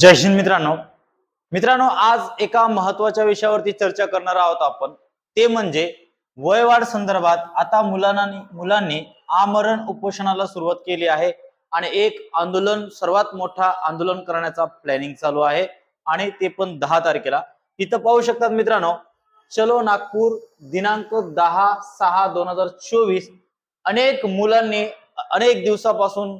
जय हिंद मित्रांनो. मित्रांनो आज एका महत्त्वाच्या विषयावरती चर्चा करणार आहोत आपण. ते म्हणजे वयवाढ संदर्भात आता मुलांना मुलांनी आमरण उपोषणाला सुरुवात केली आहे आणि एक आंदोलन सर्वात मोठा आंदोलन करण्याचा प्लॅनिंग चालू आहे आणि ते पण दहा तारखेला. इथं पाहू शकतात मित्रांनो चलो नागपूर दिनांक दहा सहा दोन हजार चोवीस अनेक मुलांनी अनेक दिवसापासून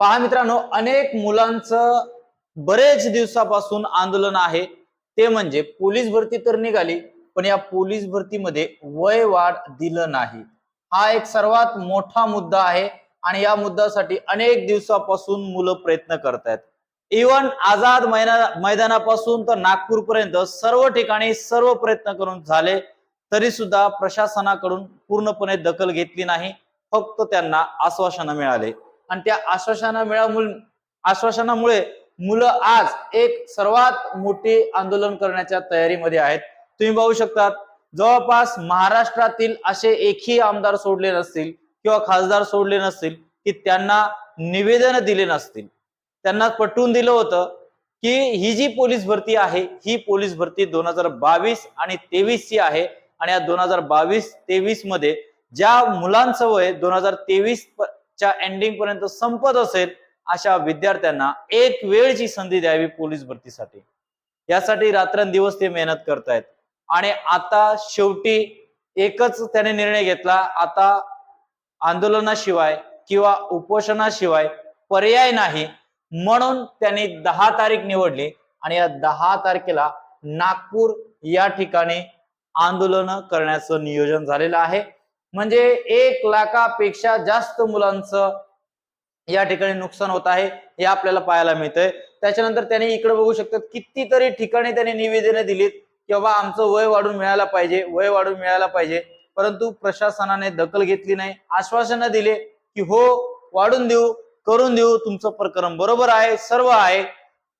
पहा मित्रांनो अनेक मुलांचं बरेच दिवसापासून आंदोलन आहे. ते म्हणजे पोलीस भरती तर निघाली पण या पोलीस भरतीमध्ये वय वाढ दिलं नाही. हा एक सर्वात मोठा मुद्दा आहे आणि या मुद्द्यासाठी अनेक दिवसापासून मुलं प्रयत्न करतायत. इवन आझाद मैना मैदानापासून तर नागपूरपर्यंत सर्व ठिकाणी सर्व प्रयत्न करून झाले तरी सुद्धा प्रशासनाकडून पूर्णपणे दखल घेतली नाही फक्त त्यांना आश्वासनं मिळाले. आणि त्या आश्वासना मिळामुळे आश्वासनामुळे मुलं आज एक सर्वात मोठी आंदोलन करण्याच्या तयारीमध्ये आहेत. तुम्ही पाहू शकतात जवळपास महाराष्ट्रातील असे एकही आमदार सोडले नसतील किंवा खासदार सोडले नसतील की त्यांना निवेदन दिले नसतील. त्यांना पटवून दिलं होतं की ही जी पोलीस भरती आहे ही पोलीस भरती दोन हजार बावीस आणि तेवीस ची आहे. आणि या दोन हजार बावीस तेवीसमध्ये ज्या मुलांचं वय दोन हजार तेवीस च्या एंडिंग पर्यंत संपत असेल अशा विद्यार्थ्यांना एक वेळची संधी द्यावी पोलीस भरतीसाठी. यासाठी रात्रंदिवस ते मेहनत करतायत. आणि आता शेवटी एकच त्याने निर्णय घेतला आता आंदोलनाशिवाय किंवा उपोषणाशिवाय पर्याय नाही म्हणून त्यांनी दहा तारीख निवडली आणि या दहा तारखेला नागपूर या ठिकाणी आंदोलन करण्याचं नियोजन झालेलं आहे. म्हणजे एक लाखापेक्षा जास्त मुलांचं या ठिकाणी नुकसान होत आहे हे आपल्याला पाहायला मिळतंय. त्याच्यानंतर त्यांनी इकडे बघू शकतात कितीतरी ठिकाणी त्यांनी निवेदनं दिलीत की बाबा आमचं वय वाढून मिळायला पाहिजे वय वाढून मिळायला पाहिजे. परंतु प्रशासनाने दखल घेतली नाही आश्वासनं दिले की हो वाढून देऊ करून देऊ तुमचं प्रकरण बरोबर आहे सर्व आहे.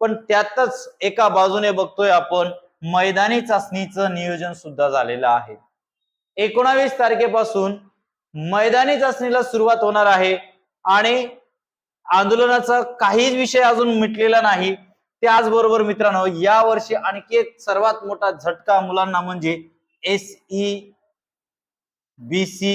पण त्यातच एका बाजूने बघतोय आपण मैदानी चाचणीचं नियोजन सुद्धा झालेलं आहे. एकोणावीस तारखेपासून मैदानी चाचणीला सुरुवात होणार आहे आणि आंदोलनाचा काहीच विषय अजून मिटलेला नाही. त्याचबरोबर मित्रांनो या वर्षी आणखी एक सर्वात मोठा झटका मुलांना म्हणजे एस ई बी सी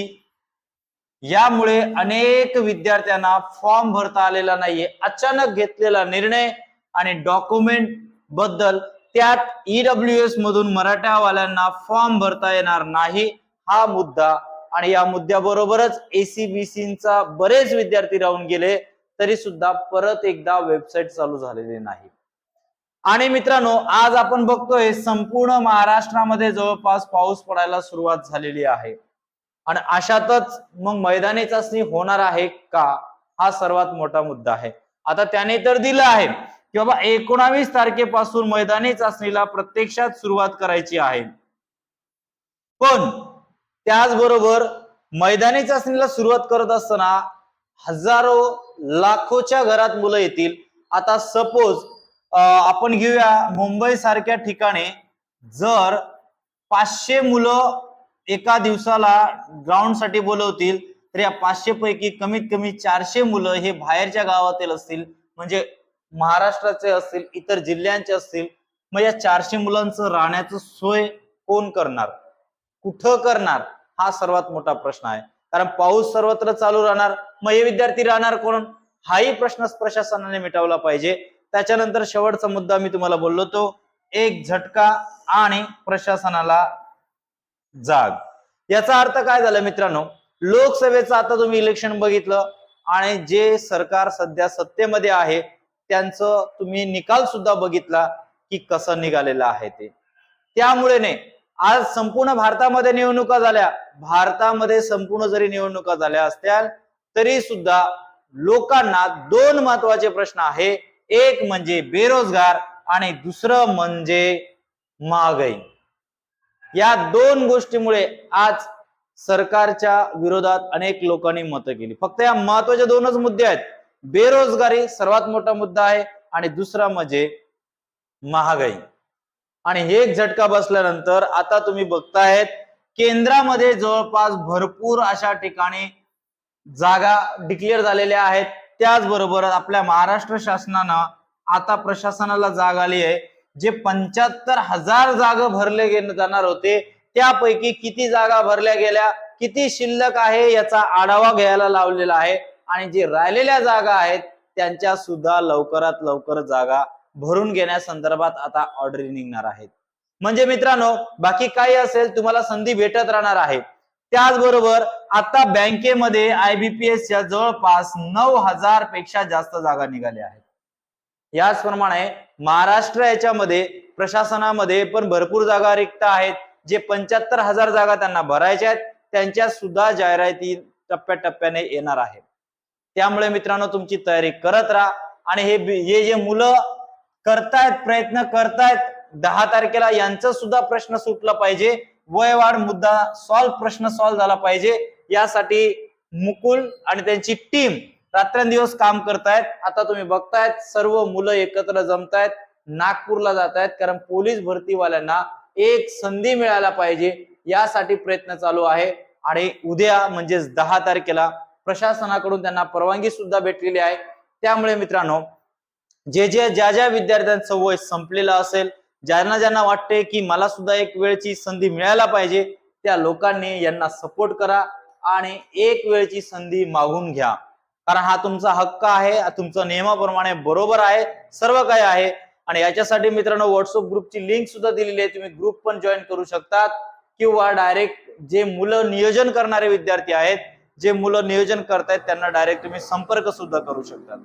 यामुळे अनेक विद्यार्थ्यांना फॉर्म भरता आलेला नाहीये. अचानक घेतलेला निर्णय आणि डॉक्युमेंटबद्दल त्यात ईडब्ल्यू एस मधून मराठावाल्यांना फॉर्म भरता येणार नाही. हा मुद्दा. आणि या मुद्द्याबरोबरच एसीबीसीचा बरेच विद्यार्थी राहून गेले तरी सुद्धा परत एकदा वेबसाईट चालू झालेली नाही. आणि मित्रांनो आज आपण बघतोय संपूर्ण महाराष्ट्रामध्ये जवळपास पाऊस पडायला सुरुवात झालेली आहे. आणि अशातच मग मैदानी चाचणी होणार आहे का? हा सर्वात मोठा मुद्दा आहे. आता त्याने तर दिलं आहे की बाबा एकोणावीस तारखेपासून मैदानी चाचणीला प्रत्यक्षात सुरुवात करायची आहे. पण त्याचबरोबर मैदानी चाचणीला सुरुवात करत असताना हजारो लाखोच्या घरात मुलं येतील. आता सपोज आपण घेऊया मुंबई सारख्या ठिकाणी जर पाचशे मुलं एका दिवसाला ग्राउंडसाठी बोलवतील तर या पाचशे पैकी कमीत कमी चारशे मुलं हे बाहेरच्या गावातील असतील म्हणजे महाराष्ट्राचे असतील इतर जिल्ह्यांचे असतील मग या चारशे मुलांचं राहण्याचं सोय कोण करणार? कुठं करणार? हा सर्वात मोठा प्रश्न आहे. कारण पाऊस सर्वत्र चालू राहणार मग हे विद्यार्थी राहणार कोण? हाही प्रश्न प्रशासनाने मिटवला पाहिजे. त्याच्यानंतर शेवटचा मुद्दा मी तुम्हाला बोललो तो एक झटका आणि प्रशासनाला जाग. याचा अर्थ काय झाला मित्रांनो? लोकसभेचं आता तुम्ही इलेक्शन बघितलं आणि जे सरकार सध्या सत्तेमध्ये आहे त्यांचं तुम्ही निकाल सुद्धा बघितला की कसं निघालेलं आहे ते. त्यामुळे नाही आज संपूर्ण भारतामध्ये निवडणुका झाल्या. भारतामध्ये संपूर्ण जरी निवडणुका झाल्या असत्या तरी सुद्धा लोकांना दोन महत्त्वाचे प्रश्न आहे. एक म्हणजे बेरोजगार आणि दुसरं म्हणजे महागाई. या दोन गोष्टीमुळे आज सरकारच्या विरोधात अनेक लोकांनी मतं केली. फक्त या महत्त्वाचे दोनच मुद्दे आहेत. बेरोजगारी सर्वात मोठा मुद्दा आहे आणि दुसरा म्हणजे महागाई. आणि हे एक झटका बसल्यानंतर आता तुम्ही बघतायत केंद्रामध्ये जवळपास भरपूर अशा ठिकाणी जागा डिक्लेअर झालेल्या आहेत. त्याचबरोबर आपल्या महाराष्ट्र शासनानं आता प्रशासनाला जाग आली आहे जे पंच्याहत्तर हजार जागा भरले गेले जाणार होते त्यापैकी किती जागा भरल्या गेल्या किती शिल्लक आहे याचा आढावा घ्यायला लावलेला आहे. आणि जे राहिलेल्या जागा आहेत त्यांच्या सुद्धा लवकरात लवकर जागा भरून घेण्यासंदर्भात आता ऑर्डरी निघणार आहेत. म्हणजे मित्रांनो बाकी काही असेल तुम्हाला संधी भेटत राहणार आहे. त्याचबरोबर आता बँकेमध्ये आयबीपीएसच्या जवळपास नऊ हजारपेक्षा जास्त जागा निघाल्या आहेत. याचप्रमाणे महाराष्ट्र याच्यामध्ये प्रशासनामध्ये पण भरपूर जागा रिक्त आहेत. जे पंच्याहत्तर हजार जागा त्यांना भरायच्या आहेत त्यांच्या सुद्धा जाहिराती टप्प्याटप्प्याने येणार आहेत. त्यामुळे मित्रांनो तुमची तयारी करत राहा. आणि हे हे जे मुलं करतायत प्रयत्न करतायत. दहा तारखेला यांचा सुद्धा प्रश्न सुटला पाहिजे. वयवाढ मुद्दा सॉल्व प्रश्न सॉल्व झाला पाहिजे. यासाठी मुकुल आणि त्यांची टीम रात्रंदिवस काम करतायत. आता तुम्ही बघतायत सर्व मुलं एकत्र जमतायत नागपूरला जात आहेत कारण पोलीस भरतीवाल्यांना एक संधी मिळायला पाहिजे. यासाठी प्रयत्न चालू आहे. आणि उद्या म्हणजेच दहा तारखेला प्रशासनाकडून त्यांना परवानगी सुद्धा भेटलेली आहे. त्यामुळे मित्रांनो जे जे ज्या ज्या विद्यार्थ्यांचं वय संपलेलं असेल ज्यांना ज्यांना वाटते की मला सुद्धा एक वेळची संधी मिळायला पाहिजे त्या लोकांनी यांना सपोर्ट करा आणि एक वेळची संधी मागून घ्या. कारण हा तुमचा हक्क आहे तुमचा नियमाप्रमाणे बरोबर आहे सर्व काही आहे. आणि याच्यासाठी मित्रांनो व्हॉट्सअप ग्रुपची लिंक सुद्धा दिलेली आहे. तुम्ही ग्रुप पण जॉईन करू शकतात. किंवा डायरेक्ट जे मुलं नियोजन करणारे विद्यार्थी आहेत जे मुलं नियोजन करतायत त्यांना डायरेक्ट तुम्ही संपर्क सुद्धा करू शकतात.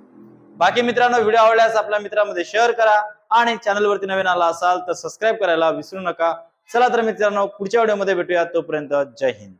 बाकी मित्रांनो व्हिडिओ आवडल्यास आपल्या मित्रांमध्ये शेअर करा आणि चॅनलवरती नवीन आला असाल तर सबस्क्राईब करायला विसरू नका. चला तर मित्रांनो पुढच्या व्हिडिओमध्ये भेटूया. तोपर्यंत जय हिंद.